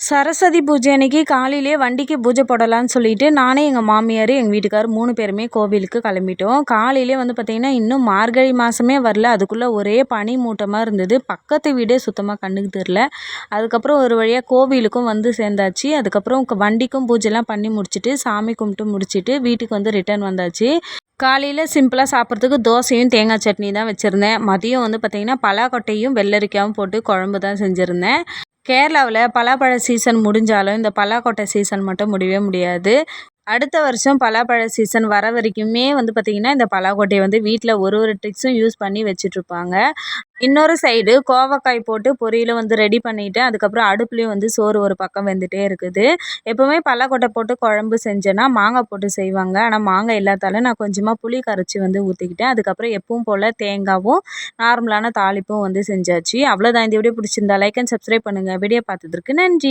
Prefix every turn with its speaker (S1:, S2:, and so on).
S1: சரஸ்வதி பூஜை அன்னைக்கு காலையிலே வண்டிக்கு பூஜை போடலான்னு சொல்லிட்டு நானே எங்கள் மாமியார் எங்கள் வீட்டுக்கார் மூணு பேருமே கோவிலுக்கு கிளம்பிட்டோம். காலையிலே வந்து பார்த்திங்கன்னா இன்னும் மார்கழி மாதமே வரல. அதுக்குள்ளே ஒரே பனி மூட்டமாக இருந்தது. பக்கத்து வீடே சுத்தமாக கண்ணுக்கு தெரில அதுக்கப்புறம் ஒரு வழியாக கோவிலுக்கும் வந்து சேர்ந்தாச்சு. அதுக்கப்புறம் வண்டிக்கும் பூஜைலாம் பண்ணி முடிச்சுட்டு சாமி கும்பிட்டு முடிச்சுட்டு வீட்டுக்கு வந்து ரிட்டர்ன் வந்தாச்சு. காலையில் சிம்பிளாக சாப்பிட்றதுக்கு தோசையும் தேங்காய் சட்னி தான் வச்சுருந்தேன். மதியம் வந்து பார்த்திங்கன்னா பலாக்கொட்டையும் வெள்ளரிக்காயும் போட்டு குழம்பு தான் செஞ்சுருந்தேன். கேரளாவில் பலாப்பழ சீசன் முடிஞ்சாலும் இந்த பலாக்கொட்டை சீசன் மட்டும் முடியவே முடியாது. அடுத்த வருஷம் பலாப்பழ சீசன் வர வரைக்குமே வந்து பார்த்திங்கன்னா இந்த பலாக்கொட்டையை வந்து வீட்டில் ஒரு ஒரு ட்ரிக்ஸும் யூஸ் பண்ணி வச்சிட்ருப்பாங்க. இன்னொரு சைடு கோவக்காய் போட்டு பொரியலும் வந்து ரெடி பண்ணிவிட்டு அதுக்கப்புறம் அடுப்புலேயும் வந்து சோறு ஒரு பக்கம் வெந்துகிட்டே இருக்குது. எப்போவுமே பலாக்கொட்டை போட்டு குழம்பு செஞ்சேன்னா மாங்காய் போட்டு செய்வாங்க. ஆனால் மாங்காய் இல்லாதால நான் கொஞ்சமாக புளி கரைச்சி வந்து ஊற்றிக்கிட்டேன் அதுக்கப்புறம் எப்பவும் போல் தேங்காவும் நார்மலான தாளிப்பும் வந்து செஞ்சாச்சு. அவ்வளோதான் இந்த வீடியோ பிடிச்சிருந்தா லைக் அண்ட் சப்ஸ்கிரைப் பண்ணுங்கள் வீடியோ பார்த்ததுக்கு நன்றி.